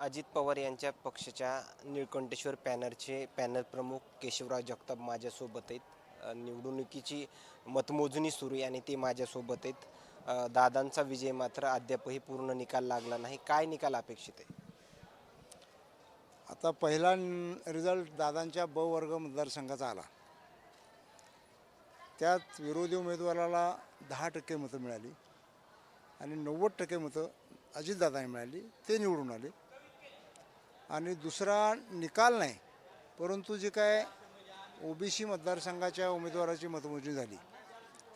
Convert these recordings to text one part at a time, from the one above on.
अजित पवार यांच्या पक्षाच्या निळकंठेश्वर पॅनरचे पॅनल प्रमुख केशवराव जगताप माझ्यासोबत आहेत. निवडणुकीची मतमोजणी सुरू आहे आणि ते माझ्यासोबत आहेत. दादांचा विजय मात्र अद्यापही पूर्ण निकाल लागला नाही. काय निकाल अपेक्षित आहे? आता पहिला रिझल्ट दादांच्या ब वर्ग मतदारसंघाचा आला. त्यात विरोधी उमेदवाराला दहा टक्के मतं मिळाली आणि नव्वद टक्के मतं अजितदादांनी मिळाली. ते निवडून आले. आणि दुसरा निकाल नाही परंतु जे काय ओबीसी मतदारसंघाच्या उमेदवाराची मतमोजणी झाली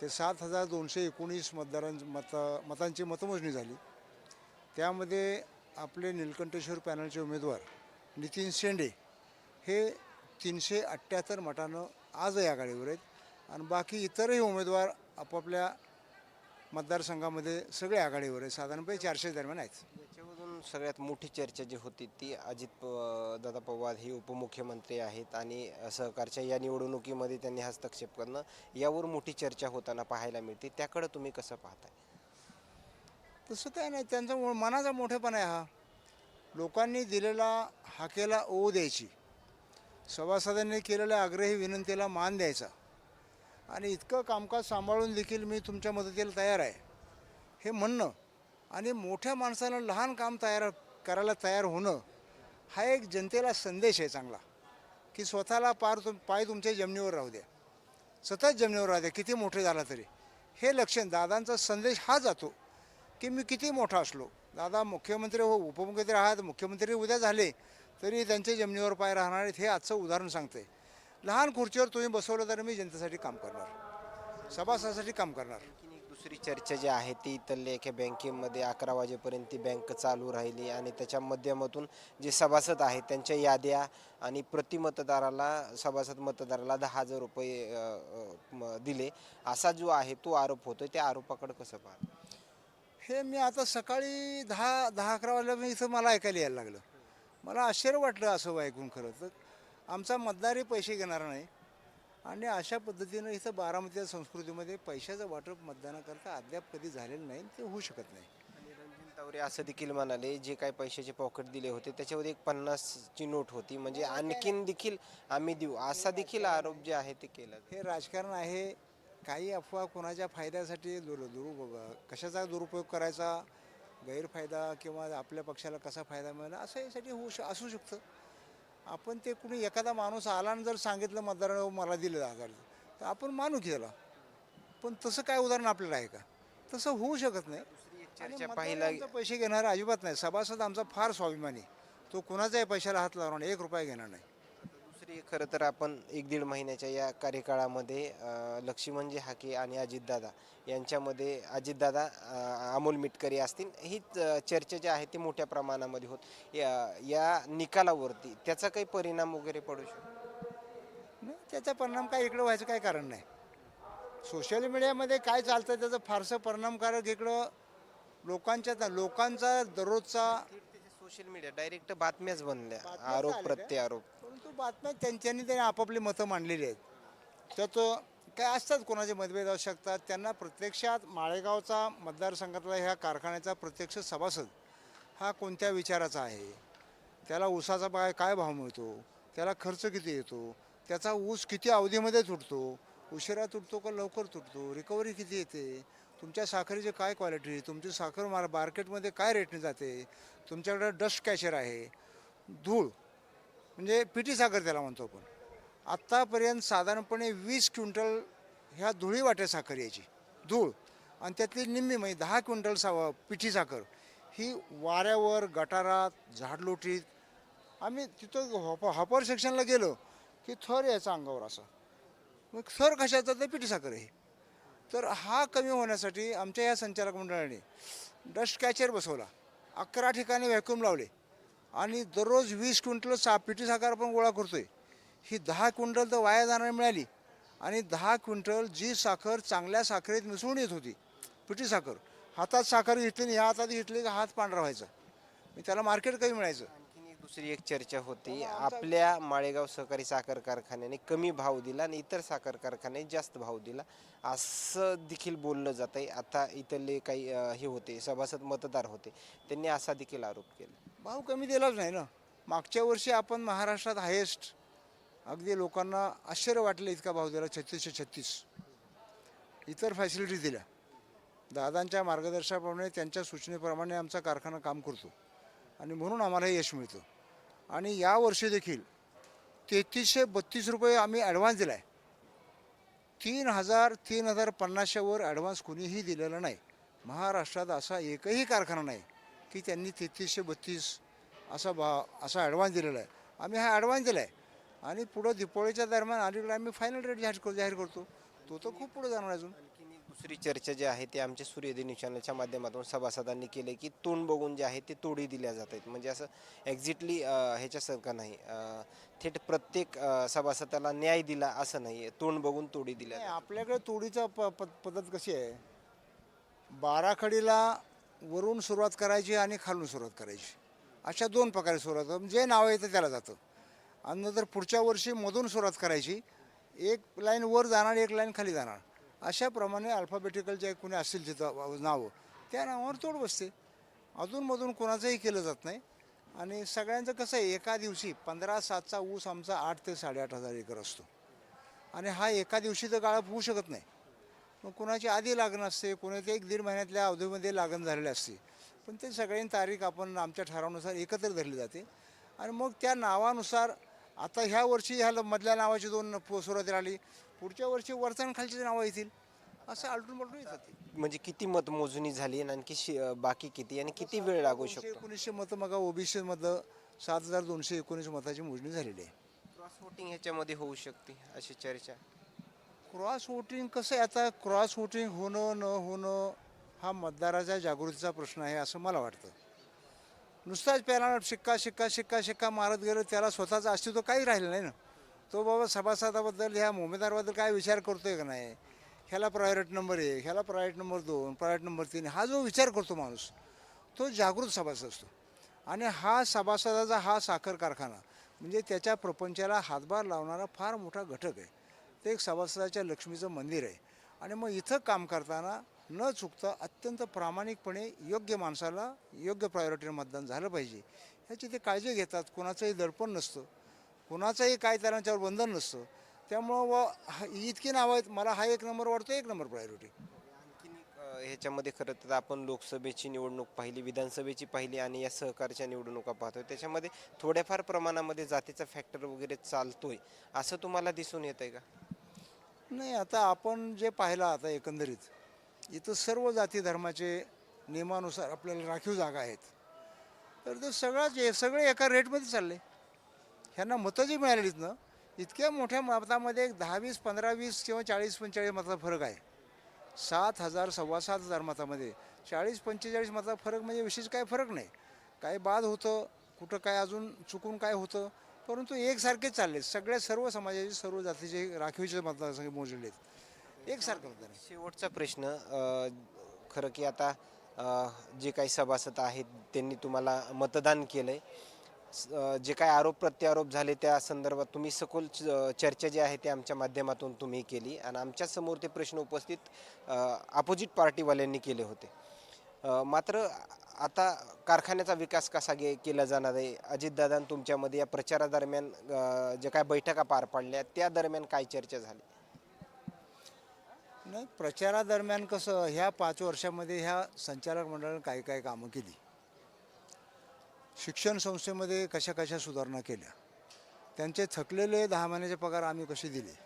ते सात हजार दोनशे एकोणीस मतदारां मत मतांची मतमोजणी झाली. त्यामध्ये आपले निलकंठेश्वर पॅनलचे उमेदवार नितीन शेंडे हे तीनशे अठ्ठ्याहत्तर मतानं आजही आघाडीवर आहेत आणि बाकी इतरही उमेदवार आपापल्या मतदारसंघामध्ये सगळे आघाडीवर आहेत. साधारणपणे चारशे दरम्यान आहेत. याच्यावर सगळ्यात मोठी चर्चा जी होती ती अजित प- दादा पवार हे उपमुख्यमंत्री आहेत आणि सहकारच्या या निवडणुकीमध्ये त्यांनी हस्तक्षेप करणं यावर मोठी चर्चा होताना पाहायला मिळते. त्याकडं तुम्ही कसं पाहताय? तसं काय नाही. त्यांचा मो- मनाचा मोठेपणा आहे हा. लोकांनी दिलेला हाकेला ओ द्यायची. सभासदांनी केलेल्या आग्रही विनंतीला मान द्यायचा. आणि इतकं कामकाज सांभाळून देखील मी तुमच्या मदतीला तयार आहे. हे म्हणणं आणि मोठ्या माणसाला लहान काम तयार करायला तयार होणं हा एक जनतेला संदेश आहे चांगला की स्वतःला पार तुम पाय तुमच्या जमिनीवर राहू द्या. सतत जमिनीवर राहू द्या किती मोठे झाला तरी. हे लक्षण दादांचा संदेश हा जातो की मी किती मोठा असलो. दादा मुख्यमंत्री हो उपमुख्यमंत्री आहात मुख्यमंत्री उद्या झाले तरी त्यांच्या जमिनीवर पाय राहणार आहेत हे आजचं उदाहरण सांगते लहान खुर्चीवर तुम्ही बसवलं तर मी जनतेसाठी काम करणार. सभासदासाठी काम करणार. दुसरी चर्चा जी आहे ती इथल्या एका बँकेमध्ये अकरा वाजेपर्यंत ती बँक चालू राहिली आणि त्याच्या माध्यमातून जे सभासद आहेत त्यांच्या याद्या आणि प्रति मतदाराला सभासद मतदाराला दहा हजार रुपये म- दिले. असा जो आहे तो आरोप होतोय. त्या आरोपाकडे कसं पाहत? हे मी आता सकाळी दहा दहा अकरा वाजल्या मी इथं मला ऐकायला यायला लागलं. मला आश्चर्य वाटलं असं ऐकून खरं तर. आमचा मतदारही पैसे घेणार नाही. आणि अशा पद्धतीनं इथं बारामतीच्या संस्कृतीमध्ये पैशाचं वाटप मतदानाकरता अद्याप कधी झालेलं नाही ते होऊ शकत नाही. तावरे असं देखील म्हणाले जे काही पैशाचे पॉकेट दिले होते त्याच्यावर एक पन्नासची नोट होती. म्हणजे आणखीन देखील आम्ही देऊ असा देखील आरोप जे आहे ते केला. हे राजकारण आहे काही अफवा कोणाच्या फायद्यासाठी दुर दुर कशाचा दुरुपयोग करायचा गैरफायदा किंवा आपल्या पक्षाला कसा फायदा मिळाला असं यासाठी होऊ श असू शकतं. आपण ते कुणी एखादा माणूस आला आणि जर सांगितलं मतदारानं मला दिलं हजार तर आपण मानू की त्याला. पण तसं काय उदाहरण आपल्याला आहे का? तसं होऊ शकत नाही. आणि पाहिला पैसे घेणार अजिबात नाही. सभासद आमचा फार स्वाभिमानी. तो कुणाच्याही पैशाला हात लावणार नाही एक रुपया घेणार नाही. ते खरं तर आपण एक दीड महिन्याच्या या कार्यकाळामध्ये लक्ष्मणजी हाके आणि अजितदादा यांच्यामध्ये अजितदादा अमोल मिटकरी असतील ही चर्चा जी आहे ती मोठ्या प्रमाणामध्ये होत. या या निकालावरती त्याचा काही परिणाम वगैरे पडू शकतो? नाही त्याचा परिणाम काय इकडं व्हायचं काय कारण नाही. सोशल मीडियामध्ये काय चालतं त्याचं फारसं परिणामकारक इकडं लोकांच्या लोकांचा दररोजचा सोशल मीडिया डायरेक्ट बातम्याच बनल्या. आरोप काय? प्रत्यारोप. परंतु बातम्या त्यांच्यानी त्यांनी आपापली मतं मांडलेली आहेत. त्यात काय असतात कोणाचे मतभेद असू शकतात? त्यांना प्रत्यक्षात माळेगावचा मतदारसंघातला ह्या कारखान्याचा प्रत्यक्ष सभासद हा कोणत्या विचाराचा आहे? त्याला ऊसाचा काय काय भाव मिळतो? त्याला खर्च किती येतो? त्याचा ऊस किती अवधीमध्ये तुटतो? उशिरा तुटतो का लवकर तुटतो? रिकव्हरी किती येते? तुमच्या साखरेची काय क्वालिटी तुमची साखर मार मार्केटमध्ये काय रेटने जाते? तुमच्याकडे डस्ट कॅशर आहे. धूळ. म्हणजे पिठी साखर त्याला म्हणतो आपण. आत्तापर्यंत साधारणपणे वीस क्विंटल ह्या धुळी वाट्या साखर यायची. धूळ. आणि त्यातली निम्मी म्हणजे दहा क्विंटल सा पिठी साखर. ही वाऱ्यावर गटारात झाडलोटीत. आम्ही तिथं हॉप हॉपर सेक्शनला गेलो की थर यायचा अंगावर असं. मग थर कशाचा? तर पिठी साखर आहे. तर हा कमी होण्यासाठी आमच्या या संचालक मंडळाने डस्ट कॅचर बसवला. अकरा ठिकाणी व्हॅक्यूम लावले. आणि दररोज वीस क्विंटल सा पिटी साखर आपण गोळा करतो आहे ही दहा क्विंटल तर वाया जाणारी मिळाली. आणि दहा क्विंटल जी साखर चांगल्या साखरेत मिसळून येत होती पिटी साखर हातात साखर घेतली आणि ह्या हातात घेतली का हात पांढरा व्हायचा. मी त्याला मार्केट कमी मिळायचं. दुसरी एक चर्चा होती. आपल्या माळेगाव सहकारी साखर कारखान्याने कमी भाव दिला आणि इतर साखर कारखान्याने जास्त भाव दिला. असं देखील बोललं जात आहे आता इथले काही हे होते सभासद मतदार होते. त्यांनी असा देखील आरोप केला. भाव कमी दिलाच नाही ना. मागच्या वर्षी आपण महाराष्ट्रात हायेस्ट अगदी लोकांना आश्चर्य वाटलं इतका भाव दिला छत्तीसशे छत्तीस. इतर फॅसिलिटी दिल्या. दादांच्या मार्गदर्शनाप्रमाणे त्यांच्या सूचनेप्रमाणे आमचा कारखाना काम करतो. आणि म्हणून आम्हाला हे यश मिळतं. आणि यावर्षी देखील तेहतीसशे बत्तीस रुपये आम्ही ॲडव्हान्स दिला आहे तीन हजार तीन हजार पन्नासशेवर ॲडव्हान्स कुणीही दिलेला नाही. महाराष्ट्रात असा एकही कारखाना नाही की त्यांनी तेहतीसशे बत्तीस असा भा असा ॲडव्हान्स दिलेला आहे. आम्ही हा ॲडव्हान्स दिला आहे आणि पुढं दिपावळीच्या दरम्यान अलीकडे आम्ही फायनल रेट जाहीर करतो जाहीर करतो. तो तर खूप पुढे जाणार अजून. दुसरी चर्चा जी आहे ती आमच्या सूर्यदी न्यूज चॅनलच्या माध्यमातून सभासदांनी केले की तोंड बघून जे आहे ते तोडी दिल्या जात आहेत. म्हणजे असं एक्झॅक्टली ह्याच्यासारखं नाही. थेट प्रत्येक सभासदाला न्याय दिला असं नाही. तोंड बघून तोडी दिल्या आपल्याकडे तोडीचा प प- पद्धत कशी आहे? बाराखडीला वरून सुरुवात करायची आणि खालून सुरुवात करायची. अशा दोन प्रकारे सुरुवात. जे नाव येतं त्याला जातं. आणि नंतर पुढच्या वर्षी मधून सुरुवात करायची. एक लाईन वर जाणार एक लाईन खाली जाणार. अशाप्रमाणे अल्फाबेटिकल जे कोणी असतील तिथं नावं त्या नावावर तोड बसते. अधूनमधून कोणाचंही केलं जात नाही. आणि सगळ्यांचं कसं आहे एका दिवशी पंधरा सातचा ऊस आमचा आठ ते साडेआठ हजार एकर असतो. आणि हा एका दिवशी तर गाळप होऊ शकत नाही. मग कुणाची आधी लागण असते कुणाच्या एक दीड महिन्यातल्या अवधीमध्ये लागण झालेली असते. पण ते सगळ्यांची तारीख आपण आमच्या ठरावानुसार एकत्र धरली जाते. आणि मग त्या नावानुसार आता ह्या वर्षी ह्या मधल्या नावाची दोन सुरुवातीला आली. पुढच्या वर्षी वरचा आणि खालची नावं येतील. असं आलटून पलटून येतात. म्हणजे किती मतमोजणी झाली आणि आणखी शि- बाकी किती आणि किती वेळ लागू शकतो? एकोणीसशे मतं मग ओबीसी मधलं सात हजार दोनशे एकोणीस मताची मोजणी झालेली आहे. क्रॉस वोटिंग ह्याच्यामध्ये होऊ शकते अशी चर्चा. क्रॉस वोटिंग कसं आहे? आता क्रॉस वोटिंग होणं न होणं हा मतदाराच्या जागृतीचा प्रश्न आहे असं मला वाटतं. नुसताच पहिला शिक्का शिक्का शिक्का शिक्का मारत गेलं त्याला स्वतःचं अस्तित्व काही राहिलं नाही ना. तो बाबा सभासदाबद्दल ह्या उमेदवाराबद्दल काय विचार करतोय का नाही? ह्याला प्रायोरिट नंबर एक ह्याला प्रायोरिट नंबर दोन प्रायोरिट नंबर तीन हा जो विचार करतो माणूस तो जागृत सभासद असतो. आणि हा सभासदाचा हा साखर कारखाना म्हणजे त्याच्या प्रपंचाला हातभार लावणारा फार मोठा घटक आहे. ते एक सभासदाच्या लक्ष्मीचं मंदिर आहे. आणि मग इथं काम करताना न चुकता अत्यंत प्रामाणिकपणे योग्य माणसाला योग्य प्रायोरिटीनं मतदान झालं पाहिजे. ह्याची ते काळजी घेतात कोणाचंही दडपण नसतं कोणाचंही काय त्यांच्यावर बंधन नसतं. त्यामुळं व इतकी नावं आहेत मला हा एक नंबर वाटतो एक नंबर प्रायोरिटी ह्याच्यामध्ये खरं तर आपण लोकसभेची निवडणूक पाहिली विधानसभेची पाहिली आणि या सहकारच्या निवडणुका पाहतोय. त्याच्यामध्ये थोड्याफार प्रमाणामध्ये जातीचा फॅक्टर वगैरे चालतोय. असं तुम्हाला दिसून येत आहे का? नाही आता आपण जे पाहिलं आता एकंदरीत इथं सर्व जाती धर्माचे नियमानुसार आपल्याला राखीव जागा आहेत. तर ते सगळंच हे सगळे एका रेटमध्ये चालले. ह्यांना मतं जी मिळालेलीत ना इतक्या मोठ्या मतामध्ये एक दहा वीस पंधरा वीस किंवा चाळीस पंचेचाळीस मताचा फरक आहे. सात हजार सव्वा सात हजार मतामध्ये चाळीस पंचेचाळीस मताचा फरक म्हणजे विशेष काय फरक नाही. काय बाद होतं कुठं काय अजून चुकून काय होतं परंतु एकसारखेच चालले. सगळ्या सर्व समाजाचे सर्व जातीचे राखीवचे मतदारसंघ मोजलेले आहेत एकसारखं मतदान आहे. शेवटचा प्रश्न अ, खरं की आता अ, जे काही सभासद आहेत त्यांनी तुम्हाला मतदान केलंय. स- अ, जे काही आरोप प्रत्यारोप झाले त्या संदर्भात तुम्ही सखोल च- चर्चा जी आहे ती आमच्या माध्यमातून तुम्ही केली. आणि आमच्यासमोर ते प्रश्न उपस्थित अपोजिट पार्टीवाल्यांनी केले होते. अ, मात्र आता कारखान्याचा विकास कसा गे केला जाणार आहे? अजितदादा तुमच्यामध्ये या प्रचारादरम्यान अ, ज्या काय बैठका पार पाडल्या त्या दरम्यान काय चर्चा झाली? नाही प्रचारादरम्यान कसं ह्या पाच वर्षामध्ये ह्या संचालक मंडळानं काय काय कामं केली? शिक्षण संस्थेमध्ये कशा कशा सुधारणा केल्या? त्यांचे थकलेले दहा महिन्याचे पगार आम्ही कसे दिले?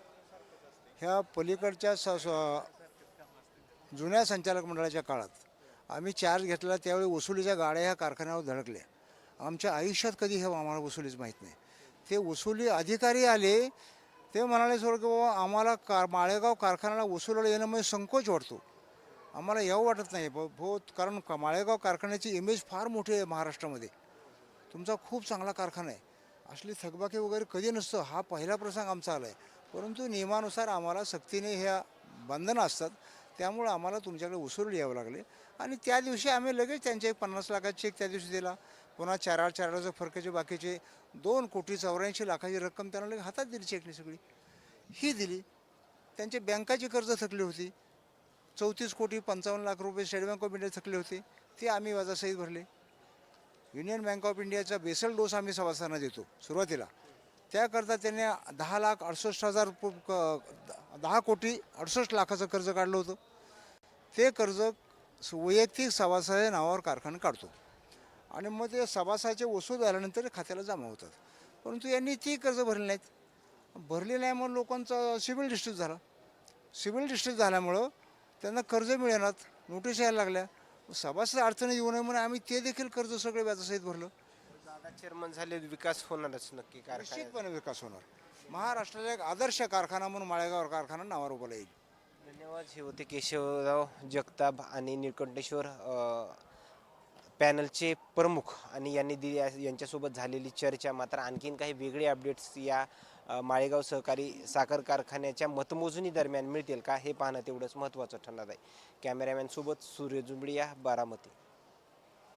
ह्या पलीकडच्या स स- जुन्या संचालक मंडळाच्या काळात आम्ही चार्ज घेतला त्यावेळी वसुलीच्या गाड्या ह्या कारखान्यावर धडकल्या. आमच्या आयुष्यात कधी हे आम्हाला वसुलीच माहीत नाही. ते वसुली अधिकारी आले ते म्हणाले सर की बाबा आम्हाला कार माळेगाव कारखान्याला वसुलीला येणं म्हणजे संकोच वाटतो. आम्हाला यावं वाटत नाही. ब- हो कारण का- माळेगाव कारखान्याची इमेज फार मोठी आहे महाराष्ट्रामध्ये. तुमचा खूप चांगला कारखाना आहे. असली थकबाकी वगैरे कधी नसतं. हा पहिला प्रसंग आमचा आला आहे परंतु नियमानुसार आम्हाला सक्तीने ह्या बंधनं असतात. त्यामुळं आम्हाला तुमच्याकडे वसुली यावं लागले. आणि त्या दिवशी आम्ही लगेच त्यांचे एक पन्नास लाखाचे चेक त्या दिवशी दिला. पुन्हा चार चार फरकाचे बाकीचे दोन कोटी चौऱ्याऐंशी लाखाची रक्कम त्यांना हातात दिली चेकने सगळी. ही दिली. त्यांचे बँकाची कर्ज थकली होती. चौतीस कोटी पंचावन्न लाख रुपये स्टेट बँक ऑफ इंडिया थकले होते. ते आम्ही वाजासहित भरले. युनियन बँक ऑफ इंडियाचा बेसल डोस आम्ही सभासदांना देतो सुरुवातीला. त्याकरता त्यांनी दहा लाख अडुसष्ट हजार दहा कोटी अडुसष्ट लाखाचं कर्ज काढलं होतं. ते कर्ज वैयक्तिक सभासदाच्या नावावर कारखाना काढतो. आणि मग ते सभासदाचे वसूल झाल्यानंतर खात्याला जमा होतात. परंतु यांनी ती कर्ज भरली नाहीत. भरली नाही म्हणून लोकांचा सिबिल डिस्ट्रीट झाला. सिबिल डिस्ट्रीट झाल्यामुळं त्यांना कर्ज मिळेनात नोटीस यायला लागल्या. सभासद अडचणी येऊ नये म्हणून आम्ही ते देखील कर्ज सगळे व्याजासहित भरलं. चेअरमन झाले विकास होणारच नक्की निश्चितपणे विकास होणार. महाराष्ट्राचा एक आदर्श कारखाना म्हणून माळेगाव कारखाना नावावर उभा येईल धन्यवाद. हे होते केशवराव जगताप आणि निळकंठेश्वर पॅनलचे प्रमुख आणि यांनी दिली यांच्यासोबत झालेली चर्चा मात्र आणखीन काही वेगळे अपडेट्स या माळेगाव सहकारी साखर कारखान्याच्या मतमोजणी दरम्यान मिळतील का हे पाहणं तेवढंच महत्त्वाचं ठरणार आहे. कॅमेरामॅनसोबत सूर्य जुंबडिया बारामती.